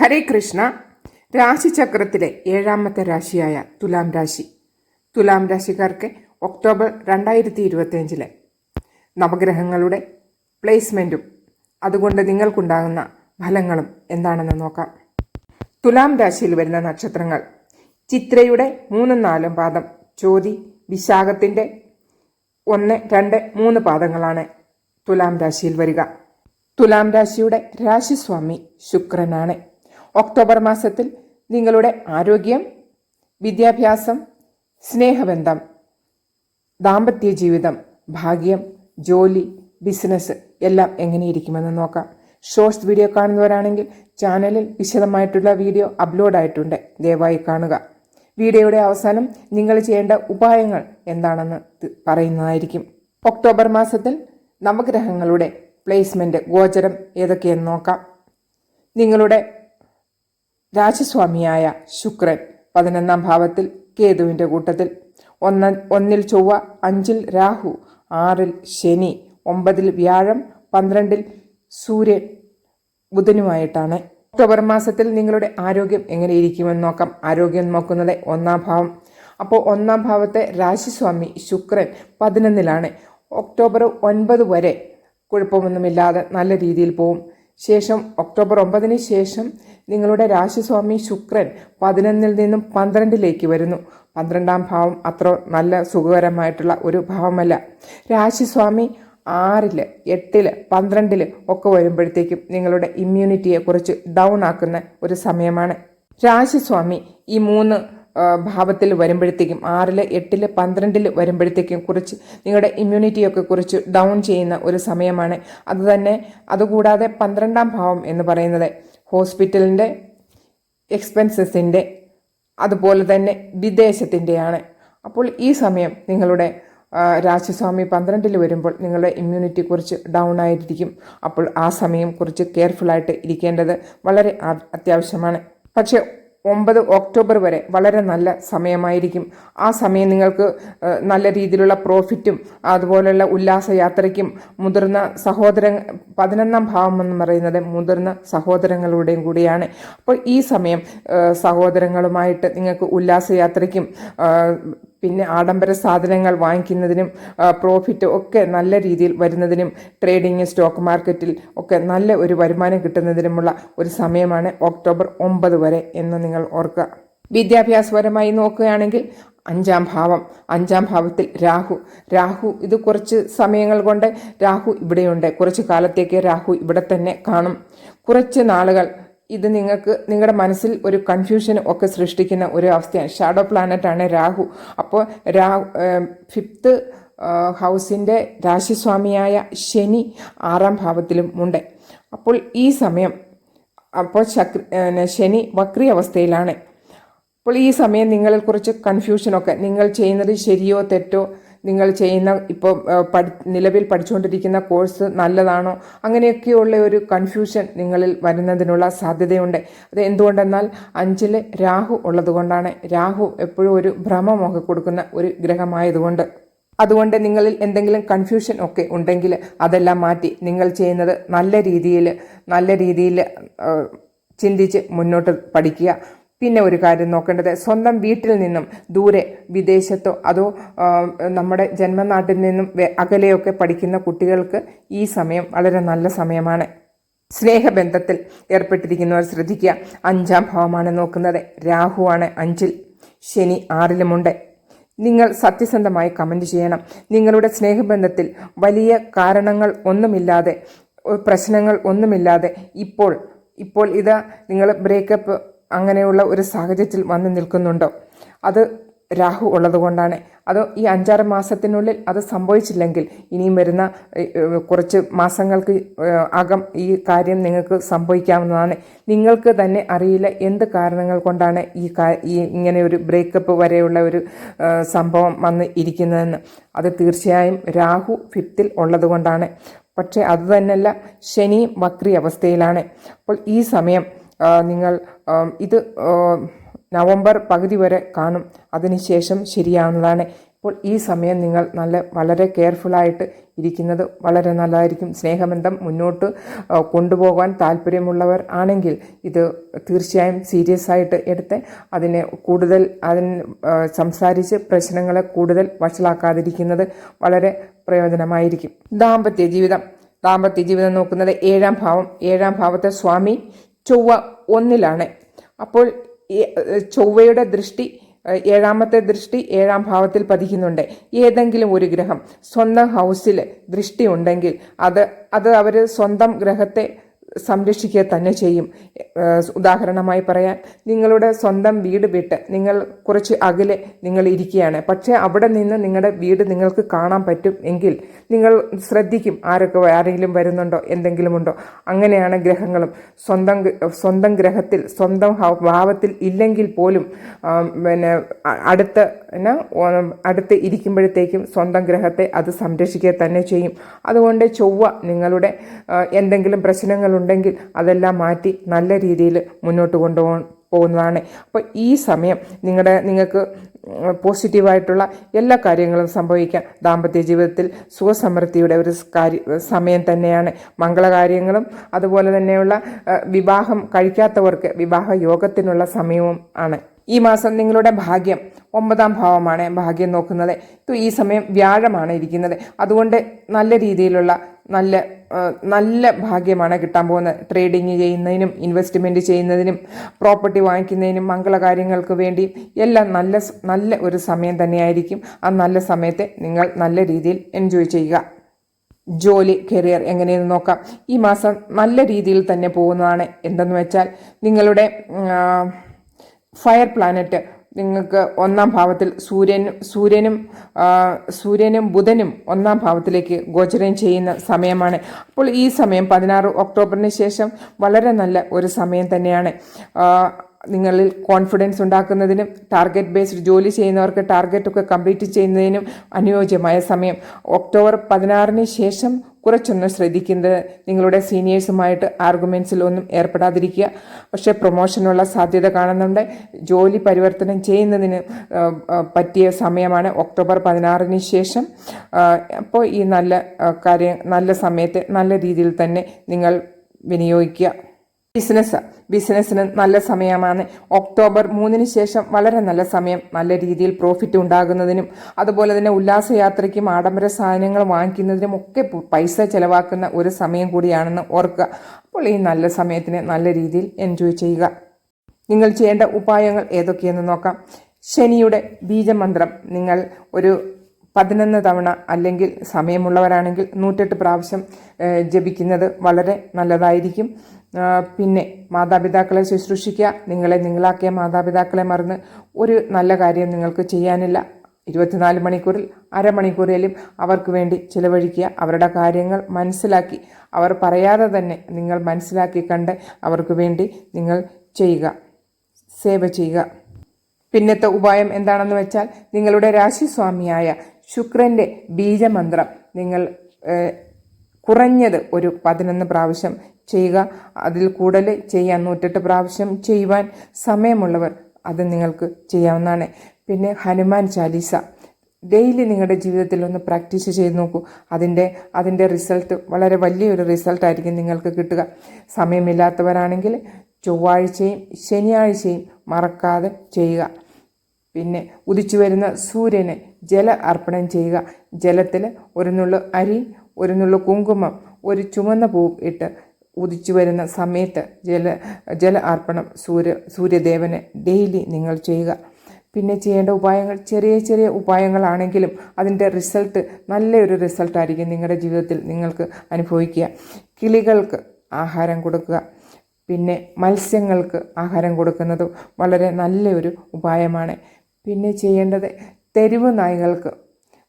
ഹരേ കൃഷ്ണ. രാശിചക്രത്തിലെ ഏഴാമത്തെ രാശിയായ തുലാം രാശി. തുലാം രാശിക്കാർക്ക് ഒക്ടോബർ രണ്ടായിരത്തി ഇരുപത്തിയഞ്ചിലെ നവഗ്രഹങ്ങളുടെ പ്ലേസ്മെന്റും അതുകൊണ്ട് നിങ്ങൾക്കുണ്ടാകുന്ന ഫലങ്ങളും എന്താണെന്ന് നോക്കാം. തുലാം രാശിയിൽ വരുന്ന നക്ഷത്രങ്ങൾ ചിത്രയുടെ മൂന്നും നാലും പാദം ചോതി വിശാഖത്തിന്റെ ഒന്ന് രണ്ട് മൂന്ന് പാദങ്ങളാണ് തുലാം രാശിയിൽ വരിക. തുലാം രാശിയുടെ രാശിസ്വാമി ശുക്രനാണ്. ഒക്ടോബർ മാസത്തിൽ നിങ്ങളുടെ ആരോഗ്യം വിദ്യാഭ്യാസം സ്നേഹബന്ധം ദാമ്പത്യ ജീവിതം ഭാഗ്യം ജോലി ബിസിനസ് എല്ലാം എങ്ങനെയിരിക്കുമെന്ന് നോക്കാം. ഷോർട്സ് വീഡിയോ കാണുന്നവരാണെങ്കിൽ ചാനലിൽ വിശദമായിട്ടുള്ള വീഡിയോ അപ്ലോഡ് ആയിട്ടുണ്ട് ദയവായി കാണുക. വീഡിയോയുടെ അവസാനം നിങ്ങൾ ചെയ്യേണ്ട ഉപായങ്ങൾ എന്താണെന്ന് പറയുന്നതായിരിക്കും. ഒക്ടോബർ മാസത്തിൽ നവഗ്രഹങ്ങളുടെ പ്ലേസ്മെന്റ് ഗോചരം ഏതൊക്കെയെന്ന് നോക്കാം. നിങ്ങളുടെ രാജസ്വാമിയായ ശുക്രൻ പതിനൊന്നാം ഭാവത്തിൽ കേതുവിന്റെ കൂട്ടത്തിൽ. ഒന്ന ഒന്നിൽ ചൊവ്വ അഞ്ചിൽ രാഹു ആറിൽ ശനി ഒമ്പതിൽ വ്യാഴം പന്ത്രണ്ടിൽ സൂര്യൻ ബുധനുമായിട്ടാണ്. ഒക്ടോബർ മാസത്തിൽ നിങ്ങളുടെ ആരോഗ്യം എങ്ങനെ ഇരിക്കുമെന്ന് നോക്കാം. ആരോഗ്യം നോക്കുന്നത് ഒന്നാം ഭാവം. അപ്പോൾ ഒന്നാം ഭാവത്തെ രാശിസ്വാമി ശുക്രൻ പതിനൊന്നിലാണ്. ഒക്ടോബർ ഒൻപത് വരെ കുഴപ്പമൊന്നുമില്ലാതെ നല്ല രീതിയിൽ പോവും. ശേഷം ഒക്ടോബർ ഒമ്പതിന് ശേഷം നിങ്ങളുടെ രാശിസ്വാമി ശുക്രൻ പതിനൊന്നിൽ നിന്നും പന്ത്രണ്ടിലേക്ക് വരുന്നു. പന്ത്രണ്ടാം ഭാവം അത്ര നല്ല സുഖകരമായിട്ടുള്ള ഒരു ഭാവമല്ല. രാശിസ്വാമി ആറിൽ എട്ടിൽ പന്ത്രണ്ടിൽ ഒക്കെ വരുമ്പോഴത്തേക്കും നിങ്ങളുടെ ഇമ്മ്യൂണിറ്റിയെ കുറിച്ച് ഡൗൺ ആക്കുന്ന ഒരു സമയമാണ്. രാശിസ്വാമി ഈ മൂന്ന് ഭാവത്തിൽ വരുമ്പോഴത്തേക്കും ആറിൽ എട്ടിൽ പന്ത്രണ്ടിൽ വരുമ്പോഴത്തേക്കും കുറിച്ച് നിങ്ങളുടെ ഇമ്മ്യൂണിറ്റിയൊക്കെ കുറിച്ച് ഡൗൺ ചെയ്യുന്ന ഒരു സമയമാണ്. അതുതന്നെ അതുകൂടാതെ പന്ത്രണ്ടാം ഭാവം എന്ന് പറയുന്നത് ഹോസ്പിറ്റലിന്റെ എക്സ്പെൻസസിന്റെ അതുപോലെ തന്നെ വിദേശത്തിന്റെയാണ് അപ്പോൾ ഈ സമയം നിങ്ങളുടെ രാജസ്വാമി പന്ത്രണ്ടിൽ വരുമ്പോൾ നിങ്ങളുടെ ഇമ്മ്യൂണിറ്റി കുറച്ച് ഡൗൺ ആയിരിക്കും. അപ്പോൾ ആ സമയം കുറിച്ച് കെയർഫുള്ളായിട്ട് ഇരിക്കേണ്ടത് വളരെ അത്യാവശ്യമാണ്. പക്ഷേ ഒമ്പത് ഒക്ടോബർ വരെ വളരെ നല്ല സമയമായിരിക്കും. ആ സമയം നിങ്ങൾക്ക് നല്ല രീതിയിലുള്ള പ്രോഫിറ്റും അതുപോലെയുള്ള ഉല്ലാസയാത്രയ്ക്കും മുതിർന്ന സഹോദര പതിനൊന്നാം ഭാവം എന്ന് പറയുന്നത് മുതിർന്ന സഹോദരങ്ങളുടെയും കൂടിയാണ്. അപ്പോൾ ഈ സമയം സഹോദരങ്ങളുമായിട്ട് നിങ്ങൾക്ക് ഉല്ലാസയാത്രയ്ക്കും പിന്നെ ആഡംബര സാധനങ്ങൾ വാങ്ങിക്കുന്നതിനും പ്രോഫിറ്റ് ഒക്കെ നല്ല രീതിയിൽ വരുന്നതിനും ട്രേഡിങ് സ്റ്റോക്ക് മാർക്കറ്റിൽ ഒക്കെ നല്ല ഒരു വരുമാനം കിട്ടുന്നതിനുമുള്ള ഒരു സമയമാണ് ഒക്ടോബർ ഒമ്പത് വരെ എന്ന് നിങ്ങൾ ഓർക്കുക. വിദ്യാഭ്യാസപരമായി നോക്കുകയാണെങ്കിൽ അഞ്ചാം ഭാവം. അഞ്ചാം ഭാവത്തിൽ രാഹു. രാഹു ഇത് കുറച്ച് സമയങ്ങൾ കൊണ്ട് രാഹു ഇവിടെയുണ്ട്. കുറച്ച് കാലത്തേക്ക് രാഹു ഇവിടെ തന്നെ കാണും. കുറച്ച് നാളുകൾ ഇത് നിങ്ങൾക്ക് നിങ്ങളുടെ മനസ്സിൽ ഒരു കൺഫ്യൂഷൻ ഒക്കെ സൃഷ്ടിക്കുന്ന ഒരു അവസ്ഥയാണ്. ഷാഡോ പ്ലാനറ്റാണ് രാഹു. അപ്പോൾ രാഹു ഫിഫ്ത്ത് ഹൗസിന്റെ രാശിസ്വാമിയായ ശനി ആറാം ഭാവത്തിലും ഉണ്ട്. അപ്പോൾ ഈ സമയം അപ്പോൾ ശക്രി ശനി വക്രി അവസ്ഥയിലാണ് അപ്പോൾ ഈ സമയം നിങ്ങളിൽ കുറച്ച് കൺഫ്യൂഷനൊക്കെ നിങ്ങൾ ചെയ്യുന്നത് ശരിയോ തെറ്റോ നിങ്ങൾ ചെയ്യുന്ന ഇപ്പോൾ പഠി നിലവിൽ പഠിച്ചുകൊണ്ടിരിക്കുന്ന കോഴ്സ് നല്ലതാണോ? അങ്ങനെയൊക്കെയുള്ള ഒരു കൺഫ്യൂഷൻ നിങ്ങളിൽ വരുന്നതിനുള്ള സാധ്യതയുണ്ട്. അത് എന്തുകൊണ്ടെന്നാൽ അഞ്ചിൽ രാഹു ഉള്ളതുകൊണ്ടാണ്. രാഹു എപ്പോഴും ഒരു ഭ്രമമൊക്കെ കൊടുക്കുന്ന ഒരു ഗ്രഹമായതുകൊണ്ട്. അതുകൊണ്ട് നിങ്ങളിൽ എന്തെങ്കിലും കൺഫ്യൂഷൻ ഒക്കെ ഉണ്ടെങ്കിൽ അതെല്ലാം മാറ്റി നിങ്ങൾ ചെയ്യുന്നത് നല്ല രീതിയിൽ നല്ല രീതിയിൽ ചിന്തിച്ച് മുന്നോട്ട് പഠിക്കുക. പിന്നെ ഒരു കാര്യം നോക്കേണ്ടത് സ്വന്തം വീട്ടിൽ നിന്നും ദൂരെ വിദേശത്തോ അതോ നമ്മുടെ ജന്മനാട്ടിൽ നിന്നും അകലെയൊക്കെ പഠിക്കുന്ന കുട്ടികൾക്ക് ഈ സമയം വളരെ നല്ല സമയമാണ്. സ്നേഹബന്ധത്തിൽ ഏർപ്പെട്ടിരിക്കുന്നവർ ശ്രദ്ധിക്കുക. അഞ്ചാം ഭാവമാണ് നോക്കുന്നത്. രാഹുവാണ് അഞ്ചിൽ. ശനി ആറിലുമുണ്ട്. നിങ്ങൾ സത്യസന്ധമായി കമന്റ് ചെയ്യണം. നിങ്ങളുടെ സ്നേഹബന്ധത്തിൽ വലിയ കാരണങ്ങൾ ഒന്നുമില്ലാതെ പ്രശ്നങ്ങൾ ഒന്നുമില്ലാതെ ഇപ്പോൾ ഇപ്പോൾ ഇത് നിങ്ങൾ ബ്രേക്കപ്പ് അങ്ങനെയുള്ള ഒരു സാഹചര്യത്തിൽ വന്ന് നിൽക്കുന്നുണ്ടോ? അത് രാഹു ഉള്ളതുകൊണ്ടാണ്. അത് ഈ അഞ്ചാറ് മാസത്തിനുള്ളിൽ അത് സംഭവിച്ചില്ലെങ്കിൽ ഇനിയും വരുന്ന കുറച്ച് മാസങ്ങൾക്ക് അകം ഈ കാര്യം നിങ്ങൾക്ക് സംഭവിക്കാവുന്നതാണ്. നിങ്ങൾക്ക് തന്നെ അറിയില്ല എന്ത് കാരണങ്ങൾ കൊണ്ടാണ് ഈ ഈ ഇങ്ങനെ ഒരു ബ്രേക്കപ്പ് വരെയുള്ള ഒരു സംഭവം വന്ന് ഇരിക്കുന്നതെന്ന്. അത് തീർച്ചയായും രാഹു ഫിഫ്തിൽ ഉള്ളതുകൊണ്ടാണ്. പക്ഷേ അതുതന്നെയല്ല ശനിയും വക്രി അവസ്ഥയിലാണ്. അപ്പോൾ ഈ സമയം നിങ്ങൾ ഇത് നവംബർ പകുതി വരെ കാണും. അതിനുശേഷം ശരിയാവുന്നതാണ്. അപ്പോൾ ഈ സമയം നിങ്ങൾ നല്ല വളരെ കെയർഫുള്ളായിട്ട് ഇരിക്കുന്നത് വളരെ നല്ലതായിരിക്കും. സ്നേഹബന്ധം മുന്നോട്ട് കൊണ്ടുപോകാൻ താല്പര്യമുള്ളവർ ആണെങ്കിൽ ഇത് തീർച്ചയായും സീരിയസ് ആയിട്ട് എടുത്ത് അതിനെ കൂടുതൽ അതിന് സംസാരിച്ച് പ്രശ്നങ്ങളെ കൂടുതൽ വഷളാക്കാതിരിക്കുന്നത് വളരെ പ്രയോജനമായിരിക്കും. ദാമ്പത്യ ജീവിതം. ദാമ്പത്യ ജീവിതം നോക്കുന്നത് ഏഴാം ഭാവം. ഏഴാം ഭാവത്തെ സ്വാമി ചൊവ്വ ഒന്നിലാണ്. അപ്പോൾ ചൊവ്വയുടെ ദൃഷ്ടി ഏഴാമത്തെ ദൃഷ്ടി ഏഴാം ഭാവത്തിൽ പതിക്കുന്നുണ്ട്. ഏതെങ്കിലും ഒരു ഗ്രഹം സ്വന്തം ഹൗസിൽ ദൃഷ്ടി ഉണ്ടെങ്കിൽ അത് അത് അവർ സ്വന്തം ഗ്രഹത്തെ സംരക്ഷിക്കുക തന്നെ ചെയ്യും. ഉദാഹരണമായി പറയാൻ നിങ്ങളുടെ സ്വന്തം വീട് വിട്ട് നിങ്ങൾ കുറച്ച് അകലെ നിങ്ങൾ ഇരിക്കുകയാണ്. പക്ഷേ അവിടെ നിന്ന് നിങ്ങളുടെ വീട് നിങ്ങൾക്ക് കാണാൻ പറ്റും എങ്കിൽ നിങ്ങൾ ശ്രദ്ധിക്കും ആരൊക്കെ ആരെങ്കിലും വരുന്നുണ്ടോ എന്തെങ്കിലും ഉണ്ടോ. അങ്ങനെയാണ് ഗ്രഹങ്ങളും. സ്വന്തം സ്വന്തം ഗ്രഹത്തിൽ സ്വന്തം ഭാവത്തിൽ ഇല്ലെങ്കിൽ പോലും പിന്നെ അടുത്ത് എന്നാ അടുത്ത് ഇരിക്കുമ്പോഴത്തേക്കും സ്വന്തം ഗ്രഹത്തെ അത് സംരക്ഷിക്കുക തന്നെ ചെയ്യും. അതുകൊണ്ട് ചൊവ്വ നിങ്ങളുടെ എന്തെങ്കിലും എന്തെങ്കിലും പ്രശ്നങ്ങളുണ്ടെങ്കിൽ അതെല്ലാം മാറ്റി നല്ല രീതിയിൽ മുന്നോട്ട് കൊണ്ടുപോകാൻ പോകുന്നതാണ്. അപ്പോൾ ഈ സമയം നിങ്ങളുടെ നിങ്ങൾക്ക് പോസിറ്റീവായിട്ടുള്ള എല്ലാ കാര്യങ്ങളും സംഭവിക്കാം. ദാമ്പത്യ ജീവിതത്തിൽ സുഖസമൃദ്ധിയുടെ ഒരു കാര്യ സമയം തന്നെയാണ്. മംഗളകാര്യങ്ങളും അതുപോലെ തന്നെയുള്ള വിവാഹം കഴിക്കാത്തവർക്ക് വിവാഹ യോഗത്തിനുള്ള സമയവും ആണ്. ഈ മാസം നിങ്ങളുടെ ഭാഗ്യം ഒമ്പതാം ഭാവമാണ് ഭാഗ്യം നോക്കുന്നത്. ഈ സമയം വ്യാഴമാണ് ഇരിക്കുന്നത്. അതുകൊണ്ട് നല്ല രീതിയിലുള്ള നല്ല നല്ല ഭാഗ്യമാണ് കിട്ടാൻ പോകുന്നത്. ട്രേഡിങ് ചെയ്യുന്നതിനും ഇൻവെസ്റ്റ്മെന്റ് ചെയ്യുന്നതിനും പ്രോപ്പർട്ടി വാങ്ങിക്കുന്നതിനും മംഗളകാര്യങ്ങൾക്ക് വേണ്ടി എല്ലാം നല്ല നല്ല ഒരു സമയം തന്നെയായിരിക്കും. ആ നല്ല സമയത്തെ നിങ്ങൾ നല്ല രീതിയിൽ എൻജോയ് ചെയ്യുക. ജോലി കരിയർ എങ്ങനെയെന്ന് നോക്കാം. ഈ മാസം നല്ല രീതിയിൽ തന്നെ പോകുന്നതാണ് എന്തെന്ന് വെച്ചാൽ നിങ്ങളുടെ ഫയർ പ്ലാനറ്റ്. നിങ്ങൾക്ക് ഒന്നാം ഭാവത്തിൽ സൂര്യൻ സൂര്യനും സൂര്യനും ബുധനും ഒന്നാം ഭാവത്തിലേക്ക് ഗോചരം ചെയ്യുന്ന സമയമാണ്. അപ്പോൾ ഈ സമയം പതിനാറ് ഒക്ടോബറിന് ശേഷം വളരെ നല്ല ഒരു സമയം തന്നെയാണ്. നിങ്ങളിൽ കോൺഫിഡൻസ് ഉണ്ടാക്കുന്നതിനും ടാർഗറ്റ് ബേസ്ഡ് ജോലി ചെയ്യുന്നവർക്ക് ടാർഗറ്റൊക്കെ കംപ്ലീറ്റ് ചെയ്യുന്നതിനും അനുയോജ്യമായ സമയം. ഒക്ടോബർ പതിനാറിന് ശേഷം കുറച്ചൊന്ന് ശ്രദ്ധിക്കുന്നത് നിങ്ങളുടെ സീനിയേഴ്സുമായിട്ട് ആർഗ്യുമെൻസിലൊന്നും ഏർപ്പെടാതിരിക്കുക. പക്ഷേ പ്രൊമോഷനുള്ള സാധ്യത കാണുന്നുണ്ട്. ജോലി പരിവർത്തനം ചെയ്യുന്നതിന് പറ്റിയ സമയമാണ് ഒക്ടോബർ പതിനാറിന് ശേഷം. അപ്പോൾ ഈ നല്ല കാര്യം നല്ല സമയത്തെ നല്ല രീതിയിൽ തന്നെ നിങ്ങൾ വിനിയോഗിക്കുക. ബിസിനസ് ബിസിനസ്സിന് നല്ല സമയമാണ്. ഒക്ടോബർ മൂന്നിന് ശേഷം വളരെ നല്ല സമയം നല്ല രീതിയിൽ പ്രോഫിറ്റ് ഉണ്ടാകുന്നതിനും അതുപോലെ തന്നെ ഉല്ലാസയാത്രയ്ക്കും ആഡംബര സാധനങ്ങൾ വാങ്ങിക്കുന്നതിനും ഒക്കെ പൈസ ചെലവാക്കുന്ന ഒരു സമയം കൂടിയാണെന്ന് ഓർക്കുക. അപ്പോൾ ഈ നല്ല സമയത്തിന് നല്ല രീതിയിൽ എൻജോയ് ചെയ്യുക. നിങ്ങൾ ചെയ്യേണ്ട ഉപായങ്ങൾ ഏതൊക്കെയെന്ന് നോക്കാം. ശനിയുടെ ബീജമന്ത്രം നിങ്ങൾ ഒരു പതിനൊന്ന് തവണ അല്ലെങ്കിൽ സമയമുള്ളവരാണെങ്കിൽ നൂറ്റെട്ട് പ്രാവശ്യം ജപിക്കുന്നത് വളരെ നല്ലതായിരിക്കും. പിന്നെ മാതാപിതാക്കളെ ശുശ്രൂഷിക്കുക നിങ്ങളെ നിങ്ങളാക്കിയ മാതാപിതാക്കളെ മറന്ന് ഒരു നല്ല കാര്യം നിങ്ങൾക്ക് ചെയ്യാനില്ല. ഇരുപത്തിനാല് മണിക്കൂറിൽ അരമണിക്കൂറിലും അവർക്ക് വേണ്ടി ചിലവഴിക്കുക. അവരുടെ കാര്യങ്ങൾ മനസ്സിലാക്കി. അവർ പറയാതെ തന്നെ നിങ്ങൾ മനസ്സിലാക്കി കണ്ട് അവർക്ക് വേണ്ടി നിങ്ങൾ ചെയ്യുക. സേവ ചെയ്യുക. പിന്നത്തെ ഉപായം എന്താണെന്ന് വെച്ചാൽ നിങ്ങളുടെ രാശിസ്വാമിയായ ശുക്രന്റെ ബീജമന്ത്രം നിങ്ങൾ കുറഞ്ഞത് ഒരു പതിനൊന്ന് പ്രാവശ്യം ചെയ്യുക. അതിൽ കൂടുതൽ ചെയ്യാൻ നൂറ്റെട്ട് പ്രാവശ്യം ചെയ്യുവാൻ സമയമുള്ളവർ അത് നിങ്ങൾക്ക് ചെയ്യാവുന്നതാണ്. പിന്നെ ഹനുമാൻ ചാലീസ. ഡെയിലി നിങ്ങളുടെ ജീവിതത്തിൽ ഒന്ന് പ്രാക്ടീസ് ചെയ്ത് നോക്കൂ. അതിന്റെ അതിന്റെ റിസൾട്ട് വളരെ വലിയൊരു റിസൾട്ടായിരിക്കും നിങ്ങൾക്ക് കിട്ടുക. സമയമില്ലാത്തവരാണെങ്കിൽ ചൊവ്വാഴ്ചയും ശനിയാഴ്ചയും മറക്കാതെ ചെയ്യുക. പിന്നെ ഉദിച്ചു വരുന്ന സൂര്യന് ജല അർപ്പണം ചെയ്യുക. ജലത്തിൽ ഒരു നുള്ളു അരി ഒരു നുള്ളു കുങ്കുമം ഒരു ചുമന്ന പൂവ് ഇട്ട് ഉദിച്ചു വരുന്ന സമയത്ത് ജല ജല അർപ്പണം സൂര്യ സൂര്യദേവന് ഡെയിലി നിങ്ങൾ ചെയ്യുക. പിന്നെ ചെയ്യേണ്ട ഉപായങ്ങൾ ചെറിയ ചെറിയ ഉപായങ്ങളാണെങ്കിലും അതിന്റെ റിസൾട്ട് നല്ലൊരു റിസൾട്ടായിരിക്കും നിങ്ങളുടെ ജീവിതത്തിൽ നിങ്ങൾക്ക് അനുഭവിക്കുക. കിളികൾക്ക് ആഹാരം കൊടുക്കുക. പിന്നെ മത്സ്യങ്ങൾക്ക് ആഹാരം കൊടുക്കുന്നതും വളരെ നല്ലൊരു ഉപായമാണ്. പിന്നെ ചെയ്യേണ്ടത് തെരുവ് നായ്കൾക്ക്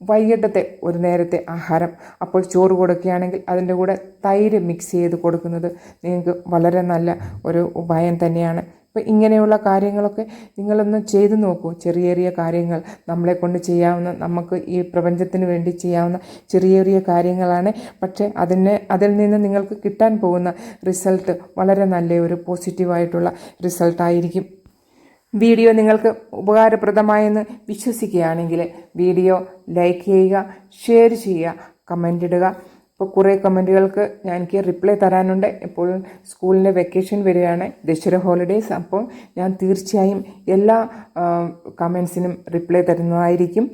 വൈകിട്ടത്തെ ഒരു നേരത്തെ ആഹാരം. അപ്പോൾ ചോറ് കൊടുക്കുകയാണെങ്കിൽ അതിന്റെ കൂടെ തൈര് മിക്സ് ചെയ്ത് കൊടുക്കുന്നത് നിങ്ങൾക്ക് വളരെ നല്ല ഒരു ഉപായം തന്നെയാണ്. അപ്പോൾ ഇങ്ങനെയുള്ള കാര്യങ്ങളൊക്കെ നിങ്ങളൊന്ന് ചെയ്തു നോക്കൂ. ചെറിയ ചെറിയ കാര്യങ്ങൾ നമ്മളെ കൊണ്ട് ചെയ്യാവുന്ന നമുക്ക് ഈ പ്രപഞ്ചത്തിന് വേണ്ടി ചെയ്യാവുന്ന ചെറിയ ചെറിയ കാര്യങ്ങളാണ്. പക്ഷേ അതിന് അതിൽ നിന്ന് നിങ്ങൾക്ക് കിട്ടാൻ പോകുന്ന റിസൾട്ട് വളരെ നല്ല ഒരു പോസിറ്റീവായിട്ടുള്ള റിസൾട്ടായിരിക്കും വീഡിയോ നിങ്ങൾക്ക് ഉപകാരപ്രദമായെന്ന് വിശ്വസിക്കുകയാണെങ്കിൽ വീഡിയോ ലൈക്ക് ചെയ്യുക ഷെയർ ചെയ്യുക കമന്റ് ഇടുക. ഇപ്പോൾ കുറേ കമന്റുകൾക്ക് ഞാൻ എനിക്ക് റിപ്ലൈ തരാനുണ്ട്. ഇപ്പോൾ സ്കൂളിന്റെ വെക്കേഷൻ വരികയാണ് ദശര ഹോളിഡേയ്സ്. അപ്പോൾ ഞാൻ തീർച്ചയായും എല്ലാ കമൻസിനും റിപ്ലൈ തരുന്നതായിരിക്കും.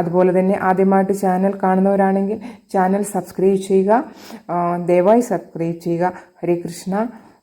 അതുപോലെ തന്നെ ആദ്യമായിട്ട് ചാനൽ കാണുന്നവരാണെങ്കിൽ ചാനൽ സബ്സ്ക്രൈബ് ചെയ്യുക ദയവായി സബ്സ്ക്രൈബ് ചെയ്യുക. ഹരേ കൃഷ്ണ.